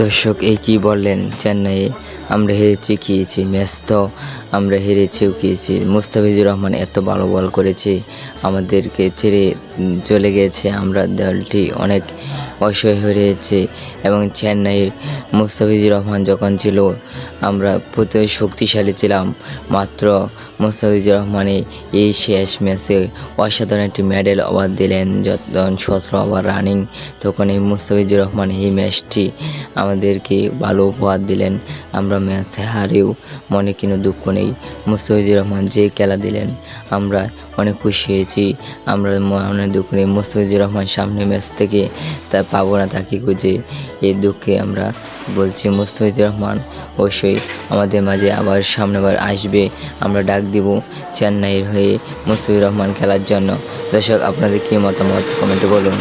দর্শক এই কি বললেন? চেন্নাইয়ে আমরা হেরেছি, খেয়েছি ম্যাচ তো আমরা হেরেছিও খেয়েছি। মুস্তাফিজুর রহমান এত ভালো বল করেছে, আমাদেরকে ছেড়ে চলে গেছে। আমরা দলটি অনেক অসহায় হয়েছে এবং চেন্নাইয়ের মুস্তাফিজুর রহমান যখন ছিল, আমরা প্রতি শক্তিশালী ছিলাম। মাত্র মুস্তাফিজুর রহমানে এই শেষ ম্যাচে অসাধারণ একটি মেডেল ওভার দিলেন যখন সতেরো ওভার রানিং তখন এই মুস্তাফিজুর রহমান এই ম্যাচটি আমাদেরকে ভালো উপহার দিলেন। আমরা ম্যাচে হারেও মনে কোনো দুঃখ নেই। মুস্তাফিজুর রহমান যে খেলা দিলেন, আমরা অনেক খুশি হয়েছি। আমরা মনে দুঃখ নেই। মুস্তাফিজুর রহমান সামনে ম্যাচ থেকে তা পাবো না, তাকে খুঁজে। এই দুঃখে আমরা বলছি, মুস্তাফিজুর রহমান, অবশ্যই আমাদের মাঝে আবার সামনেবার আসবে। আমরা ডাক দিব চেন্নাইয়ের হয়ে মুস্তাফিজুর রহমান খেলার জন্য। দর্শক, আপনাদের কী মতামত? কমেন্টে বলুন।